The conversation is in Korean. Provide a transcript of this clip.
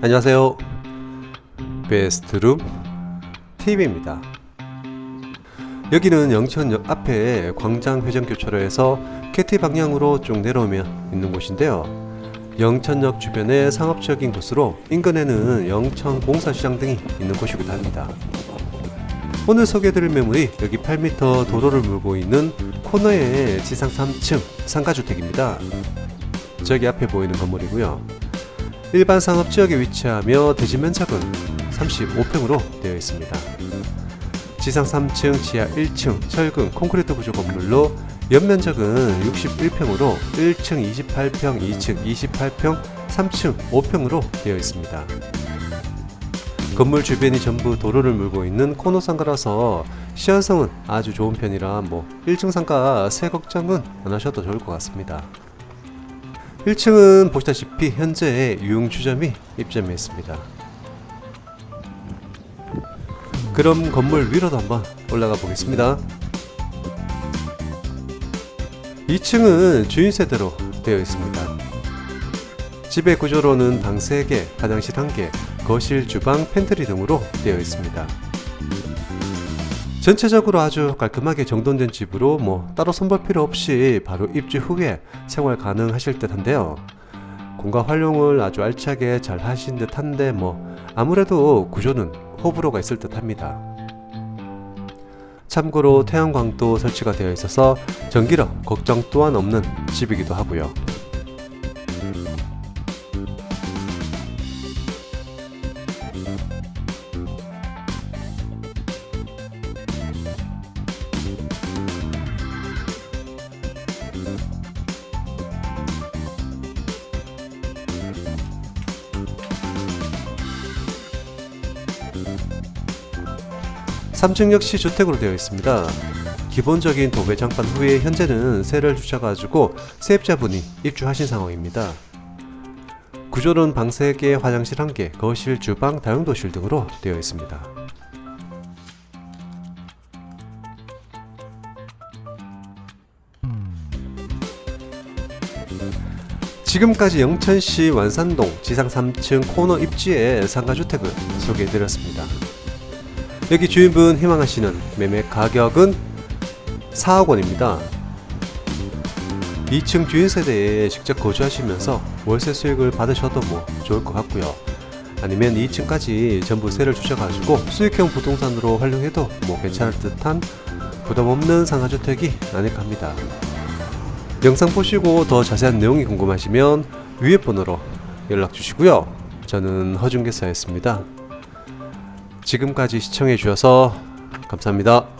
안녕하세요. 베스트룸 TV입니다. 여기는 영천역 앞에 광장 회전교차로에서 KT 방향으로 쭉 내려오면 있는 곳인데요. 영천역 주변의 상업적인 곳으로 인근에는 영천 공사시장 등이 있는 곳이기도 합니다. 오늘 소개해드릴 매물이 여기 8m 도로를 물고 있는 코너의 지상 3층 상가주택입니다. 저기 앞에 보이는 건물이고요. 일반 상업 지역에 위치하며 대지 면적은 35평으로 되어 있습니다. 지상 3층, 지하 1층, 철근, 콘크리트 구조 건물로 연면적은 61평으로 1층 28평, 2층 28평, 3층 5평으로 되어 있습니다. 건물 주변이 전부 도로를 물고 있는 코너 상가라서 시한성은 아주 좋은 편이라 뭐 1층 상가 세 걱정은 안 하셔도 좋을 것 같습니다. 1층은 보시다시피 현재 유흥주점이 입점해 있습니다. 그럼 건물 위로도 한번 올라가 보겠습니다. 2층은 주인 세대로 되어 있습니다. 집의 구조로는 방 3개, 화장실 1개, 거실, 주방, 팬트리 등으로 되어 있습니다. 전체적으로 아주 깔끔하게 정돈된 집으로 뭐 따로 손볼 필요 없이 바로 입주 후에 생활 가능하실 듯 한데요. 공간 활용을 아주 알차게 잘 하신 듯 한데 뭐 아무래도 구조는 호불호가 있을 듯 합니다. 참고로 태양광도 설치가 되어 있어서 전기력 걱정 또한 없는 집이기도 하고요. 삼층 역시 주택으로 되어 있습니다. 기본적인 도배 장판 후에 현재는 세를 주셔가지고 세입자분이 입주하신 상황입니다. 구조는 방 3개, 화장실 1개, 거실, 주방, 다용도실 등으로 되어 있습니다. 지금까지 영천시 완산동 지상 3층 코너 입지의 상가주택을 소개해드렸습니다. 여기 주인분 희망하시는 매매 가격은 4억 원입니다. 2층 주인 세대에 직접 거주하시면서 월세 수익을 받으셔도 뭐 좋을 것 같고요. 아니면 2층까지 전부 세를 주셔가지고 수익형 부동산으로 활용해도 뭐 괜찮을 듯한 부담 없는 상가주택이 아닐까 합니다. 영상 보시고 더 자세한 내용이 궁금하시면 위에 번호로 연락 주시고요. 저는 허준계사였습니다. 지금까지 시청해 주셔서 감사합니다.